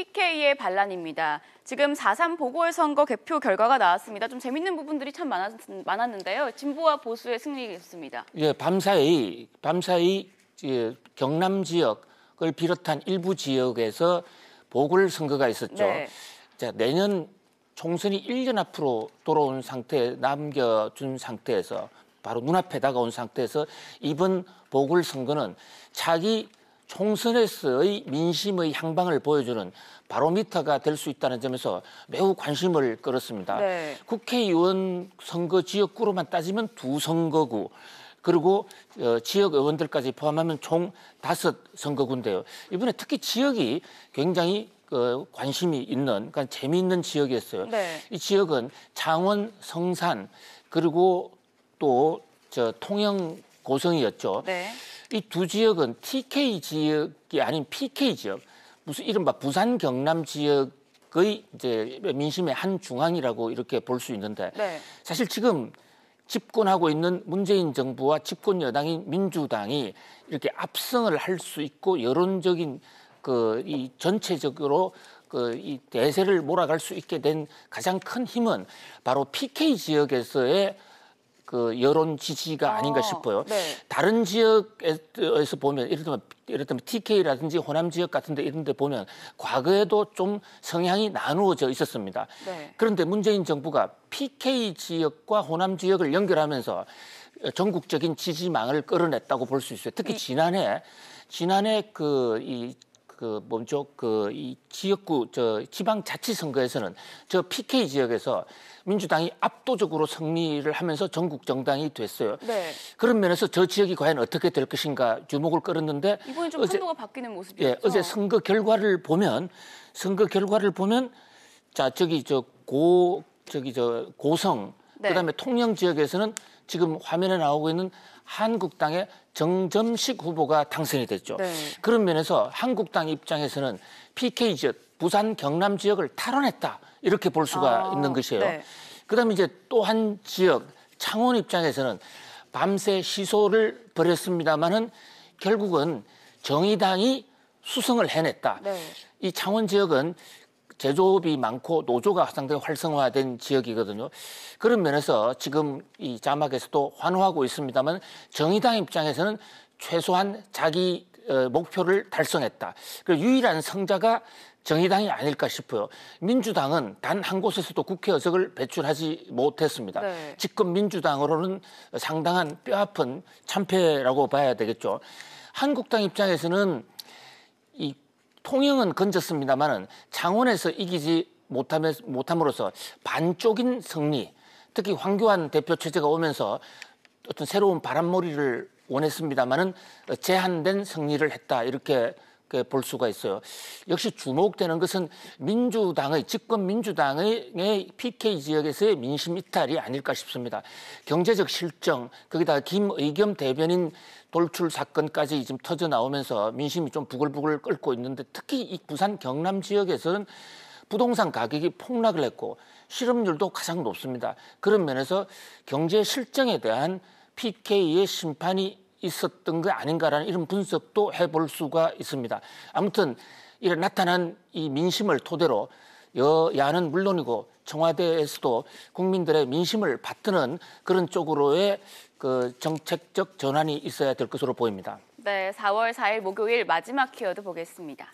PK의 반란입니다. 지금 4.3 보궐선거 개표 결과가 나왔습니다. 좀 재밌는 부분들이 참 많았, 많았는데요. 진보와 보수의 승리였습니다. 예, 밤사이 밤사이 예, 경남 지역을 비롯한 일부 지역에서 보궐선거가 있었죠. 네. 자, 내년 총선이 1년 앞으로 돌아온 상태 남겨준 상태에서 바로 눈앞에 다가온 상태에서 이번 보궐선거는 차기 총선에서의 민심의 향방을 보여주는 바로미터가 될 수 있다는 점에서 매우 관심을 끌었습니다. 네. 국회의원 선거 지역구로만 따지면 두 선거구 그리고 어, 지역 의원들까지 포함하면 총 다섯 선거구인데요. 이번에 특히 지역이 굉장히 그 관심이 있는, 그러니까 재미있는 지역이었어요. 네. 이 지역은 창원, 성산 그리고 또 저 통영, 고성이었죠. 네. 이 두 지역은 TK 지역이 아닌 PK 지역, 무슨 이른바 부산 경남 지역의 이제 민심의 한 중앙이라고 이렇게 볼 수 있는데 네. 사실 지금 집권하고 있는 문재인 정부와 집권 여당인 민주당이 이렇게 압승을 할 수 있고 여론적인 그 이 전체적으로 그 이 대세를 몰아갈 수 있게 된 가장 큰 힘은 바로 PK 지역에서의 그 여론 지지가 아닌가 어, 싶어요. 네. 다른 지역에서 보면 예를 들면 예를 들면 TK라든지 호남 지역 같은데 이런 데 보면 과거에도 좀 성향이 나누어져 있었습니다. 네. 그런데 문재인 정부가 PK 지역과 호남 지역을 연결하면서 전국적인 지지망을 끌어냈다고 볼 수 있어요. 특히 지난해 지난해 그 이 그 뭐죠 그이 지역구 저 지방 자치 선거에서는 저 PK 지역에서 민주당이 압도적으로 승리를 하면서 전국 정당이 됐어요. 네. 그런 면에서 저 지역이 과연 어떻게 될 것인가 주목을 끌었는데 이번에 좀 어제- 판도가 바뀌는 모습이었죠. 예, 어제 선거 결과를 보면 선거 결과를 보면 자 저기 저 고 저기 저 고성 네. 그다음에 통영 지역에서는 지금 화면에 나오고 있는 한국당의 정점식 후보가 당선이 됐죠. 네. 그런 면에서 한국당 입장에서는 PK 지역 부산 경남 지역을 탈환했다 이렇게 볼 수가 아, 있는 것이에요. 네. 그다음에 이제 또 한 지역 창원 입장에서는 밤새 시소를 벌였습니다마는 결국은 정의당이 수성을 해냈다. 네. 이 창원 지역은 제조업이 많고 노조가 상당히 활성화된 지역이거든요. 그런 면에서 지금 이 자막에서도 환호하고 있습니다만 정의당 입장에서는 최소한 자기 어, 목표를 달성했다. 그 유일한 성자가 정의당이 아닐까 싶어요. 민주당은 단 한 곳에서도 국회 의석을 배출하지 못했습니다. 네. 집권 민주당으로는 상당한 뼈아픈 참패라고 봐야 되겠죠. 한국당 입장에서는 이 통영은 건졌습니다만은 창원에서 이기지 못함에, 못함으로써 반쪽인 승리, 특히 황교안 대표 체제가 오면서 어떤 새로운 바람몰이를 원했습니다만은 제한된 승리를 했다 이렇게 그 볼 수가 있어요. 역시 주목되는 것은 민주당의 집권 민주당의 PK 지역에서의 민심 이탈이 아닐까 싶습니다. 경제적 실정 거기다가 김의겸 대변인 돌출 사건까지 지금 터져 나오면서 민심이 좀 부글부글 끓고 있는데 특히 이 부산 경남 지역에서는 부동산 가격이 폭락을 했고 실업률도 가장 높습니다. 그런 면에서 경제 실정에 대한 PK의 심판이 있었던 거 아닌가라는 이런 분석도 해볼 수가 있습니다. 아무튼 이런 나타난 이 민심을 토대로 여야는 물론이고 청와대에서도 국민들의 민심을 받드는 그런 쪽으로의 그 정책적 전환이 있어야 될 것으로 보입니다. 네, 4월 4일 목요일 마지막 키워드 보겠습니다.